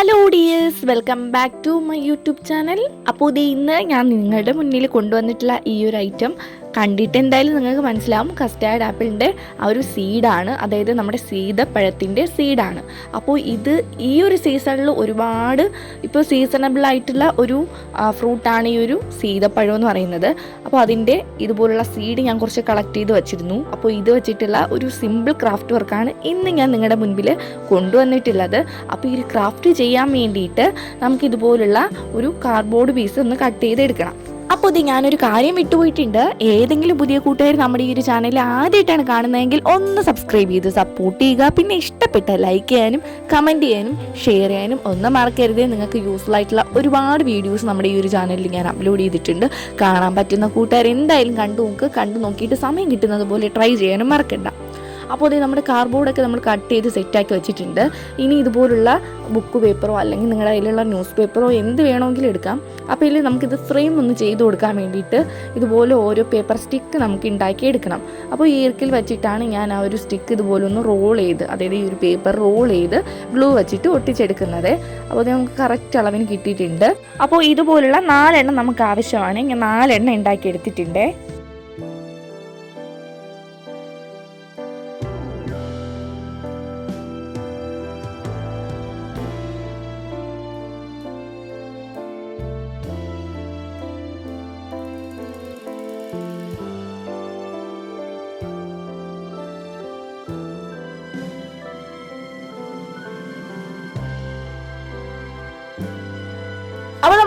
Hello dears welcome back to my YouTube channel അപ്പോൾ ഇത് ഇന്ന് ഞാൻ നിങ്ങളുടെ മുന്നിൽ കൊണ്ടുവന്നിട്ടുള്ള ഈ ഒരു ഐറ്റം കണ്ടിട്ട് എന്തായാലും നിങ്ങൾക്ക് മനസ്സിലാവും. കസ്റ്റാർഡ് ആപ്പിളിന്റെ ആ ഒരു സീഡാണ് അതായത് നമ്മുടെ സീതപ്പഴത്തിന്റെ സീഡാണ് അപ്പോൾ ഇത് ഈ ഒരു സീസണിൽ ഒരുപാട് ഇപ്പോൾ സീസണബിൾ ആയിട്ടുള്ള ഒരു ഫ്രൂട്ടാണ് ഈ ഒരു സീതപ്പഴം എന്ന് പറയുന്നത്. അപ്പോൾ അതിന്റെ ഇതുപോലുള്ള സീഡ് ഞാൻ കുറച്ച് കളക്ട് ചെയ്ത് വെച്ചിരുന്നു. അപ്പോൾ ഇത് വെച്ചിട്ടുള്ള ഒരു സിമ്പിൾ ക്രാഫ്റ്റ് വർക്കാണ് ഇന്ന് ഞാൻ നിങ്ങളുടെ മുൻപിൽ കൊണ്ടുവന്നിട്ടുള്ളത്. അപ്പോൾ ഈ ക്രാഫ്റ്റ് ചെയ്യാൻ വേണ്ടിയിട്ട് നമുക്ക് ഇതുപോലുള്ള ഒരു കാർഡ്ബോർഡ് പീസ് ഒന്ന് കട്ട് ചെയ്തെടുക്കണം. അപ്പോൾ ഇത് ഞാനൊരു കാര്യം വിട്ടുപോയിട്ടുണ്ട്. ഏതെങ്കിലും പുതിയ കൂട്ടുകാർ നമ്മുടെ ഈ ഒരു ചാനൽ ആദ്യമായിട്ടാണ് കാണുന്നതെങ്കിൽ ഒന്ന് സബ്സ്ക്രൈബ് ചെയ്ത് സപ്പോർട്ട് ചെയ്യുക. പിന്നെ ഇഷ്ടപ്പെട്ട ലൈക്ക് ചെയ്യാനും കമന്റ് ചെയ്യാനും ഷെയർ ചെയ്യാനും ഒന്നും മറക്കരുത്. നിങ്ങൾക്ക് യൂസ്ഫുൾ ആയിട്ടുള്ള ഒരുപാട് വീഡിയോസ് നമ്മുടെ ഈ ഒരു ചാനലിൽ ഞാൻ അപ്ലോഡ് ചെയ്തിട്ടുണ്ട്. കാണാൻ പറ്റുന്ന കൂട്ടുകാർ എന്തായാലും കണ്ടു നോക്ക്. കണ്ടു നോക്കിയിട്ട് സമയം കിട്ടുന്നത് പോലെ ട്രൈ ചെയ്യാനും മറക്കണ്ട. അപ്പോൾ ഇത് നമ്മുടെ കാർഡ്ബോർഡൊക്കെ നമ്മൾ കട്ട് ചെയ്ത് സെറ്റാക്കി വെച്ചിട്ടുണ്ട്. ഇനി ഇതുപോലുള്ള ബുക്ക് പേപ്പറോ അല്ലെങ്കിൽ നിങ്ങളുടെ കയ്യിലുള്ള ന്യൂസ് പേപ്പറോ എന്ത് വേണമെങ്കിലും എടുക്കാം. അപ്പോൾ ഇതിൽ നമുക്കിത് ഫ്രെയിം ഒന്ന് ചെയ്ത് കൊടുക്കാൻ വേണ്ടിയിട്ട് ഇതുപോലെ ഓരോ പേപ്പർ സ്റ്റിക്ക് നമുക്ക് ഉണ്ടാക്കി എടുക്കണം. അപ്പോൾ ഈ ഈർക്കിൽ വെച്ചിട്ടാണ് ഞാൻ ആ ഒരു സ്റ്റിക്ക് ഇതുപോലെ ഒന്ന് റോൾ ചെയ്ത് അതായത് ഈ ഒരു പേപ്പർ റോൾ ചെയ്ത് ഗ്ലൂ വെച്ചിട്ട് ഒട്ടിച്ചെടുക്കുന്നത്. അപ്പോൾ അത് നമുക്ക് കറക്റ്റ് അളവിന് കിട്ടിയിട്ടുണ്ട്. അപ്പോൾ ഇതുപോലുള്ള നാലെണ്ണം നമുക്ക് ആവശ്യമാണ്. ഞാൻ നാലെണ്ണം ഉണ്ടാക്കി എടുത്തിട്ടുണ്ട്.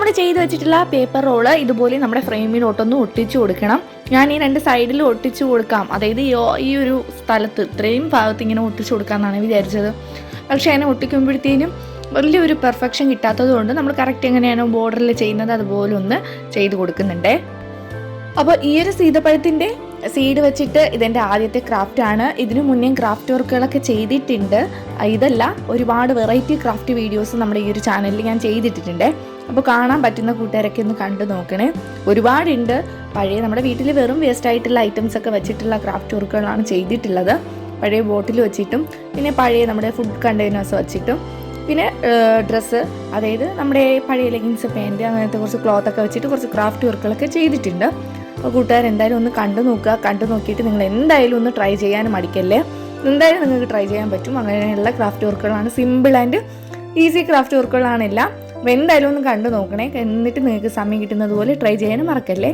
നമ്മൾ ചെയ്ത് വെച്ചിട്ടുള്ള പേപ്പർ റോൾ ഇതുപോലെ നമ്മുടെ ഫ്രെയിമിലോട്ടൊന്ന് ഒട്ടിച്ചു കൊടുക്കണം. ഞാൻ ഈ രണ്ട് സൈഡിൽ ഒട്ടിച്ചു കൊടുക്കാം. അതായത് ഈ ഒരു സ്ഥലത്ത് ഇത്രയും ഭാഗത്ത് ഇങ്ങനെ ഒട്ടിച്ചു കൊടുക്കാമെന്നാണ് വിചാരിച്ചത്. പക്ഷേ അതിനെ ഒട്ടിക്കുമ്പോഴത്തേനും വലിയൊരു പെർഫെക്ഷൻ കിട്ടാത്തത് കൊണ്ട് നമ്മൾ കറക്റ്റ് എങ്ങനെയാണ് ബോർഡറിൽ ചെയ്യുന്നത് അതുപോലെ ഒന്ന് ചെയ്ത് കൊടുക്കുന്നുണ്ടേ. അപ്പോൾ ഈ ഒരു സീതപ്പഴത്തിന്റെ സീഡ് വെച്ചിട്ട് ഇതെന്റെ ആദ്യത്തെ ക്രാഫ്റ്റ് ആണ്. ഇതിനു മുന്നേ ക്രാഫ്റ്റ് വർക്കുകളൊക്കെ ചെയ്തിട്ടുണ്ട്. ഇതല്ല ഒരുപാട് വെറൈറ്റി ക്രാഫ്റ്റ് വീഡിയോസ് നമ്മുടെ ഈ ഒരു ചാനലിൽ ഞാൻ ചെയ്തിട്ടുണ്ട് അപ്പോൾ കാണാൻ പറ്റുന്ന കൂട്ടുകാരൊക്കെ ഒന്ന് കണ്ടു നോക്കണേ. ഒരുപാടുണ്ട്. പഴയ നമ്മുടെ വീട്ടിൽ വെറും വേസ്റ്റ് ആയിട്ടുള്ള ഐറ്റംസ് ഒക്കെ വെച്ചിട്ടുള്ള ക്രാഫ്റ്റ് വർക്കുകളാണ് ചെയ്തിട്ടുള്ളത്. പഴയ ബോട്ടിൽ വെച്ചിട്ടും പിന്നെ പഴയ നമ്മുടെ ഫുഡ് കണ്ടെയ്നേഴ്സ് വെച്ചിട്ടും. പിന്നെ ഡ്രസ്സ് അതായത് നമ്മുടെ പഴയ ലെഗിൻസ് പാന്റ് അങ്ങനത്തെ കുറച്ച് ക്ലോത്ത് ഒക്കെ വെച്ചിട്ട് കുറച്ച് ക്രാഫ്റ്റ് വർക്കുകളൊക്കെ ചെയ്തിട്ടുണ്ട്. അപ്പോൾ കൂട്ടുകാർ എന്തായാലും ഒന്ന് കണ്ടു നോക്കുക. കണ്ടു നോക്കിയിട്ട് നിങ്ങൾ എന്തായാലും ഒന്ന് ട്രൈ ചെയ്യാൻ മടിക്കല്ലേ? എന്തായാലും നിങ്ങൾക്ക് ട്രൈ ചെയ്യാൻ പറ്റും. അങ്ങനെയുള്ള ക്രാഫ്റ്റ് വർക്കുകളാണ് സിമ്പിൾ ആൻഡ് ഈസി ക്രാഫ്റ്റ് വർക്കുകളാണെല്ലാം അപ്പോൾ എന്തായാലും ഒന്ന് കണ്ടു നോക്കണേ. എന്നിട്ട് നിങ്ങൾക്ക് സമയം കിട്ടുന്നത് പോലെ ട്രൈ ചെയ്യാനും മറക്കല്ലേ?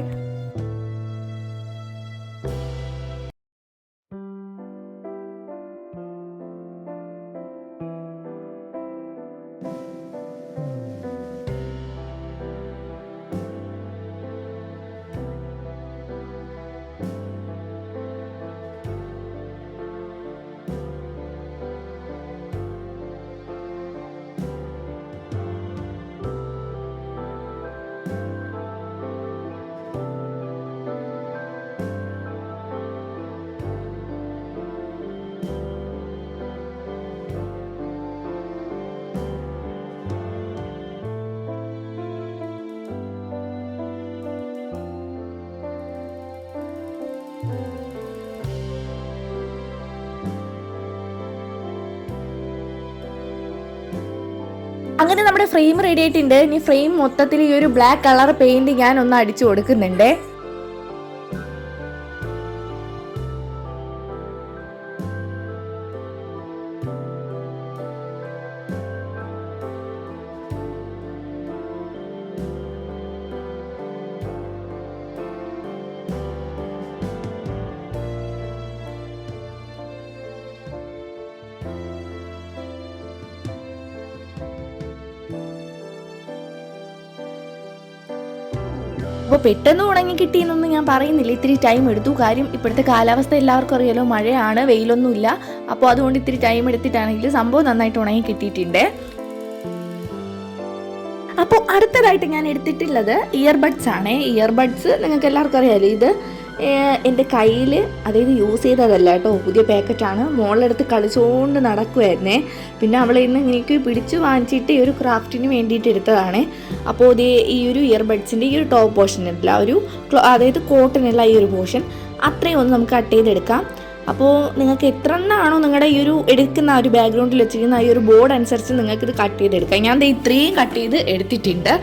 അങ്ങനെ നമ്മുടെ ഫ്രെയിം റെഡി ആയിട്ടുണ്ട്. ഇനി ഫ്രെയിം മൊത്തത്തിൽ ഈ ഒരു ബ്ലാക്ക് കളർ പെയിന്റ് ഞാൻ ഒന്ന് അടിച്ചു കൊടുക്കുന്നുണ്ട്. അപ്പോൾ പെട്ടെന്ന് ഉണങ്ങി കിട്ടിയെന്നൊന്നും ഞാൻ പറയുന്നില്ല. ഇത്തിരി ടൈം എടുത്തു. കാര്യം ഇപ്പോഴത്തെ കാലാവസ്ഥ എല്ലാവർക്കും അറിയാലോ മഴയാണ് വെയിലൊന്നുമില്ല. അപ്പോൾ അതുകൊണ്ട് ഇത്തിരി ടൈം എടുത്തിട്ടാണെങ്കിൽ സംഭവം നന്നായിട്ട് ഉണങ്ങി കിട്ടിയിട്ടുണ്ട്. അപ്പോൾ അടുത്തതായിട്ട് ഞാൻ എടുത്തിട്ടുള്ളത് ഇയർബഡ്സ് ആണ്. ഇയർബഡ്സ് നിങ്ങൾക്ക് എല്ലാവർക്കും അറിയാലോ ഇത് എന്റെ കയ്യിൽ അതായത് യൂസ് ചെയ്തതല്ല കേട്ടോ പുതിയ പാക്കറ്റാണ് മോളെടുത്ത് കളിച്ചുകൊണ്ട് നടക്കുമായിരുന്നേ പിന്നെ അവളെ ഇന്ന് എനിക്ക് പിടിച്ചു വാങ്ങിച്ചിട്ട് ഈ ഒരു ക്രാഫ്റ്റിന് വേണ്ടിയിട്ട് എടുത്തതാണ്. അപ്പോൾ ഇത് ഈ ഒരു ഇയർബഡ്സിന്റെ ഈ ഒരു ടോപ്പ് പോർഷൻ ഉണ്ടല്ല ആ ഒരു അതായത് കോട്ടനുള്ള ഈ ഒരു പോർഷൻ അത്രയും ഒന്ന് നമുക്ക് കട്ട് ചെയ്തെടുക്കാം. അപ്പോൾ നിങ്ങൾക്ക് എത്ര എണ്ണമാണോ നിങ്ങളുടെ ഈ ഒരു എടുക്കുന്ന ആ ഒരു ബാക്ക്ഗ്രൗണ്ടിൽ വെച്ചിരിക്കുന്ന ഈ ഒരു ബോർഡ് അനുസരിച്ച് നിങ്ങൾക്ക് ഇത് കട്ട് ചെയ്തെടുക്കാം. ഞാൻ ഇത്രയും കട്ട് ചെയ്ത് എടുത്തിട്ടുണ്ട്.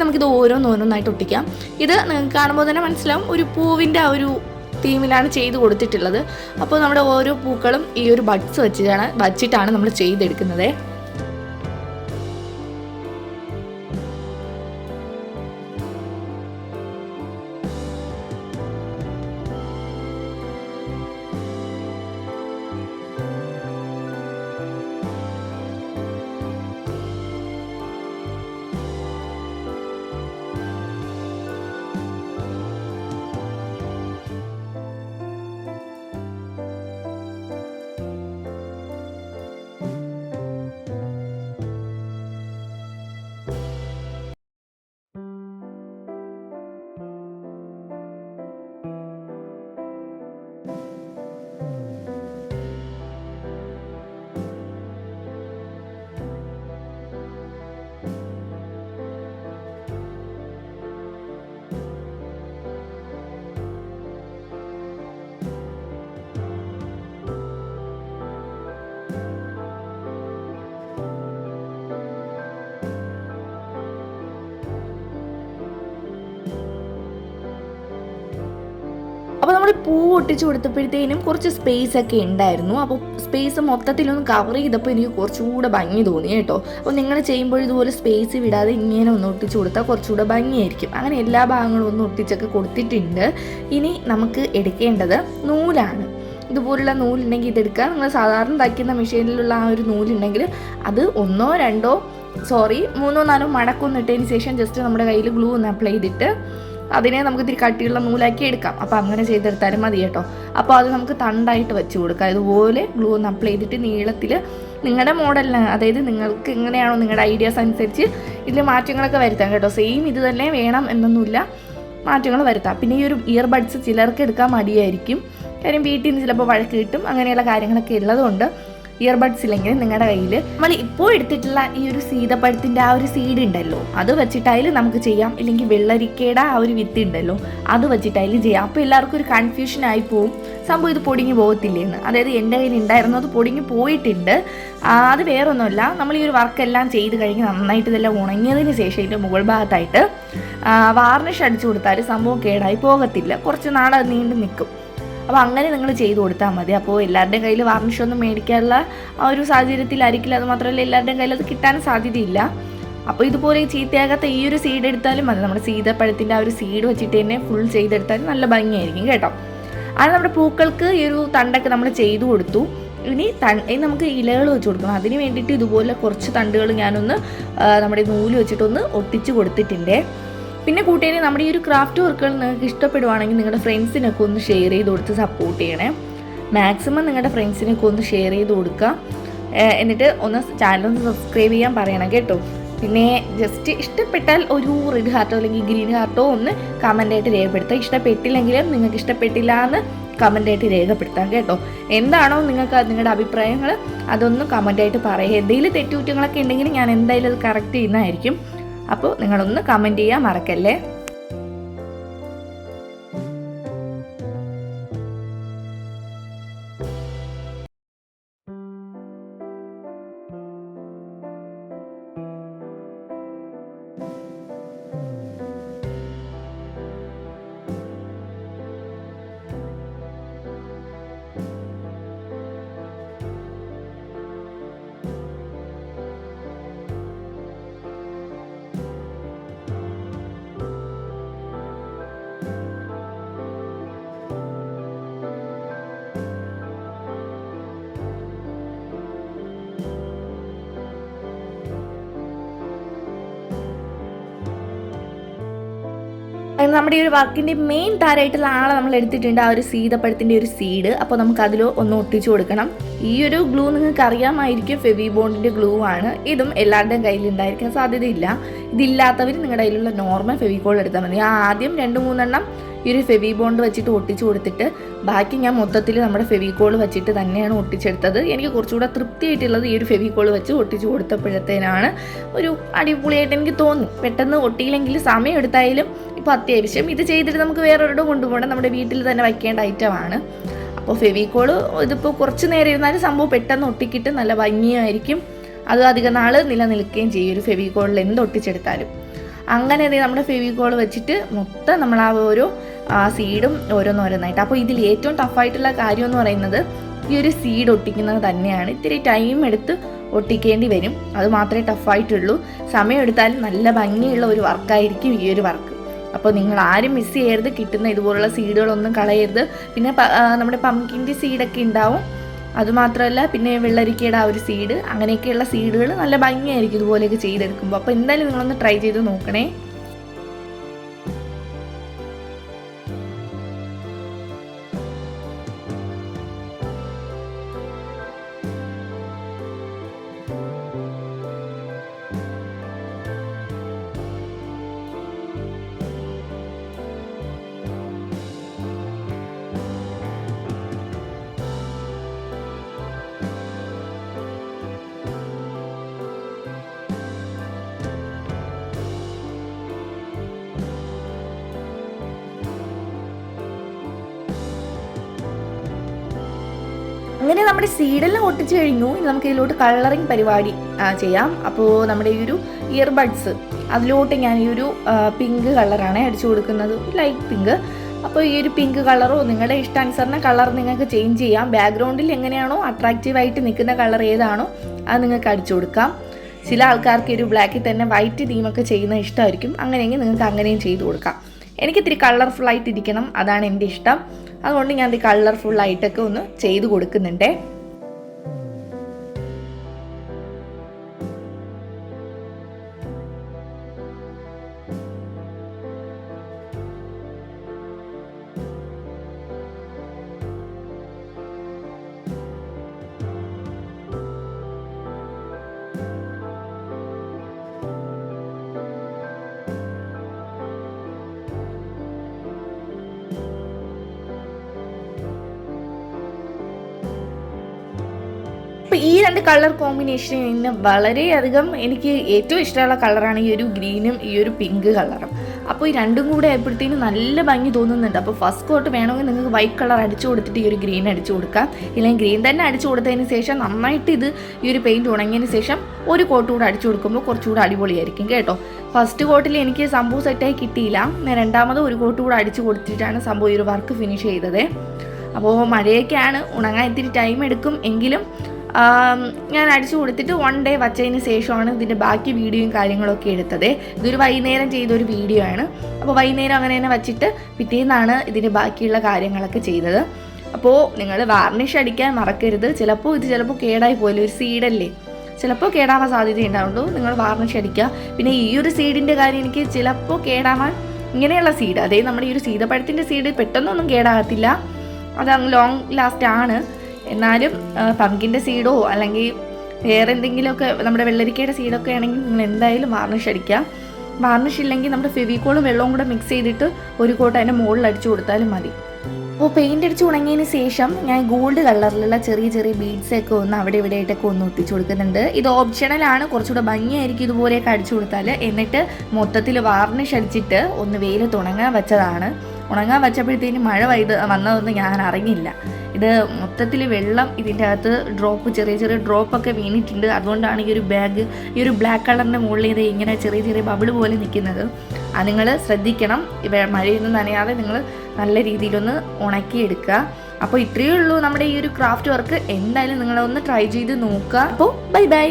നമുക്കിത് ഓരോന്നോരോന്നായിട്ട് ഒട്ടിക്കാം. ഇത് നിങ്ങൾക്ക് കാണുമ്പോൾ തന്നെ മനസ്സിലാവും ഒരു പൂവിന്റെ ആ ഒരു തീമിലാണ് ചെയ്ത് കൊടുത്തിട്ടുള്ളത്. അപ്പോൾ നമ്മുടെ ഓരോ പൂക്കളും ഈ ഒരു ബഡ്സ് വെച്ചിട്ടാണ് വച്ചിട്ടാണ് നമ്മൾ ചെയ്തെടുക്കുന്നത്. പൂ ഒട്ടിച്ചു കൊടുത്തപ്പോഴത്തേനും കുറച്ച് സ്പേസ് ഒക്കെ ഉണ്ടായിരുന്നു. അപ്പോൾ സ്പേസ് മൊത്തത്തിലൊന്ന് കവർ ചെയ്തപ്പോൾ എനിക്ക് കുറച്ചുകൂടെ ഭംഗി തോന്നി കേട്ടോ. അപ്പോൾ നിങ്ങൾ ചെയ്യുമ്പോൾ ഇതുപോലെ സ്പേസ് വിടാതെ ഇങ്ങനെ ഒന്ന് ഒട്ടിച്ചു കൊടുത്താൽ കുറച്ചുകൂടെ ഭംഗിയായിരിക്കും. അങ്ങനെ എല്ലാ ഭാഗങ്ങളും ഒന്ന് ഒട്ടിച്ചൊക്കെ കൊടുത്തിട്ടുണ്ട്. ഇനി നമുക്ക് എടുക്കേണ്ടത് നൂലാണ്. ഇതുപോലുള്ള നൂലുണ്ടെങ്കിൽ ഇതെടുക്കുക. നിങ്ങൾ സാധാരണ തയ്ക്കുന്ന മെഷീനിലുള്ള ആ ഒരു നൂലുണ്ടെങ്കിൽ അത് ഒന്നോ രണ്ടോ സോറി മൂന്നോ നാലോ മടക്കൊന്നിട്ടതിന് ശേഷം ജസ്റ്റ് നമ്മുടെ കയ്യിൽ ഗ്ലൂ ഒന്ന് അപ്ലൈ ചെയ്തിട്ട് അതിനെ നമുക്ക് ഇത്തിരി കട്ടിയുള്ള നൂലാക്കി എടുക്കാം. അപ്പോൾ അങ്ങനെ ചെയ്തെടുത്താലും മതി കേട്ടോ. അപ്പോൾ അത് നമുക്ക് തണ്ടായിട്ട് വെച്ച് കൊടുക്കാം. ഇതുപോലെ ഗ്ലൂ ഒന്ന് അപ്ലൈ ചെയ്തിട്ട് നീളത്തിൽ നിങ്ങളുടെ മോഡലിന് അതായത് നിങ്ങൾക്ക് എങ്ങനെയാണോ നിങ്ങളുടെ ഐഡിയാസ് അനുസരിച്ച് ഇതിൽ മാറ്റങ്ങളൊക്കെ വരുത്താം കേട്ടോ. സെയിം ഇത് തന്നെ വേണം എന്നൊന്നുമില്ല. മാറ്റങ്ങൾ വരുത്താം. പിന്നെ ഈ ഒരു ഇയർബഡ്സ് ചിലർക്ക് എടുക്കാൻ മടിയായിരിക്കും. കാര്യം വീട്ടിൽ നിന്ന് ചിലപ്പോൾ വഴക്ക് കിട്ടും. അങ്ങനെയുള്ള കാര്യങ്ങളൊക്കെ ഉള്ളതുകൊണ്ട് ഇയർബഡ്സ് ഇല്ലെങ്കിൽ നിങ്ങളുടെ കയ്യിൽ നമ്മൾ ഇപ്പോൾ എടുത്തിട്ടുള്ള ഈ ഒരു സീതപ്പഴത്തിന്റെ ആ ഒരു സീഡ് ഉണ്ടല്ലോ അത് വെച്ചിട്ടായാലും നമുക്ക് ചെയ്യാം. ഇല്ലെങ്കിൽ വെള്ളരിക്കയുടെ ആ ഒരു വിത്ത് ഉണ്ടല്ലോ അത് വെച്ചിട്ടായാലും ചെയ്യാം. അപ്പോൾ എല്ലാവർക്കും ഒരു കൺഫ്യൂഷൻ ആയി പോവും. സംഭവം ഇത് പൊടിഞ്ഞു പോകത്തില്ലേന്ന്. അതായത് എന്റെ കയ്യിൽ ഉണ്ടായിരുന്നു അത് പൊടിഞ്ഞു പോയിട്ടുണ്ട്. അത് വേറൊന്നുമല്ല. നമ്മൾ ഈ ഒരു വർക്കെല്ലാം ചെയ്ത് കഴിഞ്ഞ് നന്നായിട്ട് ഇതെല്ലാം ഉണങ്ങിയതിന് ശേഷം ഇതിന്റെ മുകൾ ഭാഗത്തായിട്ട് വാർണിഷ് അടിച്ചു കൊടുത്താൽ സംഭവം കേടായി പോകത്തില്ല. കുറച്ച് നാൾ അത് നീണ്ടു നിൽക്കും അപ്പോൾ അങ്ങനെ നിങ്ങൾ ചെയ്തു കൊടുത്താൽ മതി. അപ്പോൾ എല്ലാവരുടെയും കയ്യിൽ വാർണിഷ് ഒന്നും മേടിക്കാനുള്ള ആ ഒരു സാഹചര്യത്തിലായിരിക്കില്ല. അത് മാത്രമല്ല എല്ലാവരുടെയും കയ്യിൽ അത് കിട്ടാൻ സാധ്യതയില്ല. അപ്പോൾ ഇതുപോലെ ചീത്തയാകാത്ത ഈ ഒരു സീഡ് എടുത്താലും മതി. നമ്മുടെ സീതപ്പഴത്തിന്റെ ആ ഒരു സീഡ് വെച്ചിട്ട് തന്നെ ഫുൾ ചെയ്തെടുത്താൽ നല്ല ഭംഗിയായിരിക്കും കേട്ടോ. അത് നമ്മുടെ പൂക്കൾക്ക് ഈ ഒരു തണ്ടൊക്കെ നമ്മൾ ചെയ്തു കൊടുത്തു. ഇനി തൺ ഇനി നമുക്ക് ഇലകൾ വെച്ച് കൊടുക്കണം. അതിന് വേണ്ടിയിട്ട് ഇതുപോലെ കുറച്ച് തണ്ടുകൾ ഞാനൊന്ന് നമ്മുടെ നൂൽ വെച്ചിട്ടൊന്ന് ഒട്ടിച്ച് കൊടുത്തിട്ടുണ്ട്. പിന്നെ കൂട്ടുകാരി നമ്മുടെ ഈ ഒരു ക്രാഫ്റ്റ് വർക്കുകൾ നിങ്ങൾക്ക് ഇഷ്ടപ്പെടുവാണെങ്കിൽ നിങ്ങളുടെ ഫ്രണ്ട്സിനൊക്കെ ഒന്ന് ഷെയർ ചെയ്ത് കൊടുത്ത് സപ്പോർട്ട് ചെയ്യണേ. മാക്സിമം നിങ്ങളുടെ ഫ്രണ്ട്സിനൊക്കെ ഒന്ന് ഷെയർ ചെയ്ത് കൊടുക്കുക എന്നിട്ട് ഒന്ന് ചാനൽ ഒന്ന് സബ്സ്ക്രൈബ് ചെയ്യാൻ പറയണം കേട്ടോ. പിന്നെ ജസ്റ്റ് ഇഷ്ടപ്പെട്ടാൽ ഒരു റെഡ് ഹാർട്ടോ അല്ലെങ്കിൽ ഗ്രീൻ ഹാർട്ടോ ഒന്ന് കമന്റായിട്ട് രേഖപ്പെടുത്തുക. ഇഷ്ടപ്പെട്ടില്ലെങ്കിലും നിങ്ങൾക്ക് ഇഷ്ടപ്പെട്ടില്ല എന്ന് കമന്റായിട്ട് രേഖപ്പെടുത്താം കേട്ടോ. എന്താണോ നിങ്ങൾക്ക് നിങ്ങളുടെ അഭിപ്രായങ്ങൾ അതൊന്ന് കമന്റായിട്ട് പറയുക എന്തെങ്കിലും തെറ്റുകുറ്റങ്ങളൊക്കെ ഉണ്ടെങ്കിൽ ഞാൻ എന്തായാലും അത് കറക്റ്റ് ചെയ്യുന്നതായിരിക്കും. അപ്പോൾ നിങ്ങളൊന്ന് കമന്റ് ചെയ്യാൻ മറക്കല്ലേ? അങ്ങനെ നമ്മുടെ ഈ ഒരു വർക്കിന്റെ മെയിൻ താരമായിട്ടുള്ള ആളെ നമ്മൾ എടുത്തിട്ടുണ്ട് ആ ഒരു സീതപ്പഴത്തിന്റെ ഒരു സീഡ് അപ്പോൾ നമുക്ക് അതിൽ ഒന്ന് ഒട്ടിച്ചു കൊടുക്കണം. ഈ ഒരു ഗ്ലൂ നിങ്ങൾക്ക് അറിയാമായിരിക്കും ഫെവി ബോണ്ടിന്റെ ഗ്ലൂ ആണ്. ഇതും എല്ലാവരുടെയും കയ്യിൽ ഉണ്ടായിരിക്കാൻ സാധ്യതയില്ല. ഇതില്ലാത്തവർ നിങ്ങളുടെ കയ്യിലുള്ള നോർമൽ ഫെവിക്കോൾ എടുത്താൽ മതി. ആദ്യം രണ്ട് മൂന്നെണ്ണം ഈ ഒരു ഫെവി ബോണ്ട് വെച്ചിട്ട് ഒട്ടിച്ചു കൊടുത്തിട്ട് ബാക്കി ഞാൻ മൊത്തത്തിൽ നമ്മുടെ ഫെവിക്കോൾ വെച്ചിട്ട് തന്നെയാണ് ഒട്ടിച്ചെടുത്തത്. എനിക്ക് കുറച്ചുകൂടെ തൃപ്തിയായിട്ടുള്ളത് ഈ ഒരു ഫെവിക്കോൾ വെച്ച് ഒട്ടിച്ചു കൊടുത്തപ്പോഴത്തേനാണ് ഒരു അടിപൊളിയായിട്ട് എനിക്ക് തോന്നി പെട്ടെന്ന് ഒട്ടിയില്ലെങ്കിൽ സമയം എടുത്തായാലും ഇപ്പോൾ അത്യാവശ്യം ഇത് ചെയ്തിട്ട് നമുക്ക് വേറൊരിടം കൊണ്ടുപോകണം. നമ്മുടെ വീട്ടിൽ തന്നെ വയ്ക്കേണ്ട ഐറ്റമാണ് അപ്പോൾ ഫെവിക്കോൾ ഇതിപ്പോൾ കുറച്ച് നേരം ഇരുന്നാലും സംഭവം പെട്ടെന്ന് ഒട്ടിക്കിട്ട്. നല്ല ഭംഗിയായിരിക്കും. അത് അധിക നാൾ നിലനിൽക്കുകയും ചെയ്യും ഒരു ഫെവിക്കോളിൽ എന്ത് ഒട്ടിച്ചെടുത്താലും. അങ്ങനെ നമ്മുടെ ഫെവിക്കോൾ വെച്ചിട്ട് മൊത്തം നമ്മൾ ആ ഓരോ സീഡും ഓരോന്നോരോന്നായിട്ട് അപ്പോൾ ഇതിൽ ഏറ്റവും ടഫായിട്ടുള്ള കാര്യം എന്ന് പറയുന്നത് ഈ ഒരു സീഡ് ഒട്ടിക്കുന്നത് തന്നെയാണ്. ഇത്തിരി ടൈം എടുത്ത് ഒട്ടിക്കേണ്ടി വരും. അത് മാത്രമേ ടഫായിട്ടുള്ളൂ സമയം എടുത്താലും നല്ല ഭംഗിയുള്ള ഒരു വർക്കായിരിക്കും ഈ ഒരു വർക്ക് അപ്പോൾ നിങ്ങൾ ആരും മിസ് ചെയ്യരുത്. കിട്ടുന്ന ഇതുപോലുള്ള സീഡുകളൊന്നും കളയരുത്. പിന്നെ ആ, നമ്മുടെ പംകിന്റെ സീഡൊക്കെ ഉണ്ടാവും. അതുമാത്രമല്ല പിന്നെ വെള്ളരിക്കയുടെ ആ ഒരു സീഡ് അങ്ങനെയൊക്കെയുള്ള സീഡുകൾ നല്ല ഭംഗിയായിരിക്കും ഇതുപോലെയൊക്കെ ചെയ്തെടുക്കുമ്പോൾ അപ്പോൾ എന്തായാലും നിങ്ങളൊന്ന് ട്രൈ ചെയ്ത് നോക്കണേ. അങ്ങനെ നമ്മുടെ സീഡെല്ലാം ഒട്ടിച്ചു കഴിഞ്ഞു. ഇനി നമുക്ക് ഇതിലോട്ട് കളറിങ് പരിപാടി ചെയ്യാം. അപ്പോൾ നമ്മുടെ ഈ ഒരു ഇയർബഡ്സ് അതിലോട്ട് ഞാൻ ഈ ഒരു പിങ്ക് കളറാണ് അടിച്ചു കൊടുക്കുന്നത്. ലൈറ്റ് പിങ്ക് അപ്പോൾ ഈ ഒരു പിങ്ക് കളറോ നിങ്ങളുടെ ഇഷ്ടാനുസരണം കളർ നിങ്ങൾക്ക് ചേഞ്ച് ചെയ്യാം. ബാക്ക്ഗ്രൗണ്ടിൽ എങ്ങനെയാണോ അട്രാക്റ്റീവായിട്ട് നിൽക്കുന്ന കളർ ഏതാണോ അത് നിങ്ങൾക്ക് അടിച്ചു കൊടുക്കാം. ചില ആൾക്കാർക്ക് ഒരു ബ്ലാക്കിൽ തന്നെ വൈറ്റ് തീമൊക്കെ ചെയ്യുന്ന ഇഷ്ടമായിരിക്കും. അങ്ങനെയെങ്കിൽ നിങ്ങൾക്ക് അങ്ങനെയും ചെയ്തു കൊടുക്കാം. എനിക്കിത്തിരി ആയിട്ട് ഇരിക്കണം അതാണ് എന്റെ ഇഷ്ടം. അതുകൊണ്ട് ഞാൻ ഇത് ആയിട്ടൊക്കെ ഒന്ന് ചെയ്ത് കൊടുക്കുന്നുണ്ടേ. രണ്ട് കളർ കോമ്പിനേഷൻ ഇന്ന് വളരെയധികം എനിക്ക് ഏറ്റവും ഇഷ്ടമുള്ള കളറാണ് ഈ ഒരു ഗ്രീനും ഈ ഒരു പിങ്ക് കളറും. അപ്പോൾ ഈ രണ്ടും കൂടെ ആയപ്പോഴത്തേനും നല്ല ഭംഗി തോന്നുന്നുണ്ട്. അപ്പോൾ ഫസ്റ്റ് കോട്ട് വേണമെങ്കിൽ നിങ്ങൾക്ക് വൈറ്റ് കളർ അടിച്ചു കൊടുത്തിട്ട് ഈ ഒരു ഗ്രീൻ അടിച്ചു കൊടുക്കാം. ഇല്ലെങ്കിൽ ഗ്രീൻ തന്നെ അടിച്ചു കൊടുത്തതിന് ശേഷം നന്നായിട്ട് ഇത് ഈ ഒരു പെയിന്റ് ഉണങ്ങിയതിന് ശേഷം ഒരു കോട്ട് കൂടെ അടിച്ചു കൊടുക്കുമ്പോൾ കുറച്ചുകൂടെ അടിപൊളിയായിരിക്കും കേട്ടോ. ഫസ്റ്റ് കോട്ടിൽ എനിക്ക് സംഭവം സെറ്റായി കിട്ടിയില്ല. ഞാൻ രണ്ടാമത് ഒരു കോട്ട് കൂടെ അടിച്ചു കൊടുത്തിട്ടാണ് സംഭവം ഈ ഒരു വർക്ക് ഫിനിഷ് ചെയ്തത്. അപ്പോൾ മഴയൊക്കെയാണ്. ഉണങ്ങാൻ ഇത്തിരി ടൈം എടുക്കും. എങ്കിലും ഞാൻ അടിച്ചു കൊടുത്തിട്ട് വൺ ഡേ വച്ചതിന് ശേഷമാണ് ഇതിന്റെ ബാക്കി വീഡിയോയും കാര്യങ്ങളൊക്കെ എടുത്തത്. ഇതൊരു വൈകുന്നേരം ചെയ്തൊരു വീഡിയോ ആണ്. അപ്പോൾ വൈകുന്നേരം അങ്ങനെ തന്നെ വച്ചിട്ട് പിറ്റേന്നാണ് ഇതിന്റെ ബാക്കിയുള്ള കാര്യങ്ങളൊക്കെ ചെയ്തത്. അപ്പോൾ നിങ്ങൾ വാർണിഷ് അടിക്കാൻ മറക്കരുത്. ചിലപ്പോൾ ഇത് ചിലപ്പോൾ കേടായി പോലെ ഒരു സീഡല്ലേ ചിലപ്പോൾ കേടാവാൻ സാധ്യത ഉണ്ടാവുള്ളൂ നിങ്ങൾ വാർണിഷ് അടിക്കുക. പിന്നെ ഈ ഒരു സീഡിന്റെ കാര്യം എനിക്ക് ചിലപ്പോൾ കേടാവാൻ ഇങ്ങനെയുള്ള സീഡ് അതായത് നമ്മുടെ ഈ ഒരു സീതപ്പഴത്തിന്റെ സീഡ് പെട്ടെന്നൊന്നും കേടാകത്തില്ല. അത് ലോങ് ലാസ്റ്റ് ആണ്. എന്നാലും പങ്കിന്റെ സീഡോ അല്ലെങ്കിൽ വേറെ എന്തെങ്കിലുമൊക്കെ നമ്മുടെ വെള്ളരിക്കയുടെ സീഡൊക്കെ ആണെങ്കിൽ നിങ്ങൾ എന്തായാലും വാർണിഷ് അടിക്കുക. വാർണിഷ് ഇല്ലെങ്കിൽ നമ്മുടെ ഫെവിക്കോളും വെള്ളവും കൂടെ മിക്സ് ചെയ്തിട്ട് ഒരു കോട്ട് അതിന്റെ മുകളിൽ അടിച്ചു കൊടുത്താലും മതി. അപ്പോൾ പെയിന്റ് അടിച്ച് ഉണങ്ങിയതിന് ശേഷം ഞാൻ ഗോൾഡ് കളറിലുള്ള ചെറിയ ചെറിയ ബീഡ്സൊക്കെ ഒന്ന് അവിടെ ഇവിടെ ആയിട്ടൊക്കെ ഒന്ന് ഒട്ടിച്ചു കൊടുക്കുന്നുണ്ട്. ഇത് ഓപ്ഷണലാണ് കുറച്ചുകൂടെ ഭംഗിയായിരിക്കും ഇതുപോലെയൊക്കെ അടിച്ചു കൊടുത്താൽ എന്നിട്ട് മൊത്തത്തിൽ വാർണിഷ് അടിച്ചിട്ട് ഒന്ന് വെയിലത്ത് ഉണങ്ങാൻ വെച്ചതാണ്. ഉണങ്ങാൻ വച്ചപ്പോഴത്തേന് മഴ പെയ്ത് വന്നതൊന്നും ഞാൻ അറിഞ്ഞില്ല. ഇത് മൊത്തത്തിൽ വെള്ളം ഇതിന്റെ അകത്ത് ഡ്രോപ്പ് ചെറിയ ചെറിയ ഡ്രോപ്പൊക്കെ വീണിട്ടുണ്ട്. അതുകൊണ്ടാണ് ഈ ഒരു ബാഗ് ഈ ഒരു ബ്ലാക്ക് കളറിന്റെ മുകളിൽ ഇത് ഇങ്ങനെ ചെറിയ ചെറിയ ബബിൾ പോലെ നിൽക്കുന്നത്. അത് നിങ്ങൾ ശ്രദ്ധിക്കണം. മഴയൊന്നും നനയാതെ നിങ്ങൾ നല്ല രീതിയിലൊന്ന് ഉണക്കിയെടുക്കുക. അപ്പോൾ ഇത്രയേ ഉള്ളൂ നമ്മുടെ ഈ ഒരു ക്രാഫ്റ്റ് വർക്ക് എന്തായാലും നിങ്ങളൊന്ന് ട്രൈ ചെയ്ത് നോക്കുക. അപ്പോൾ ബൈ ബൈ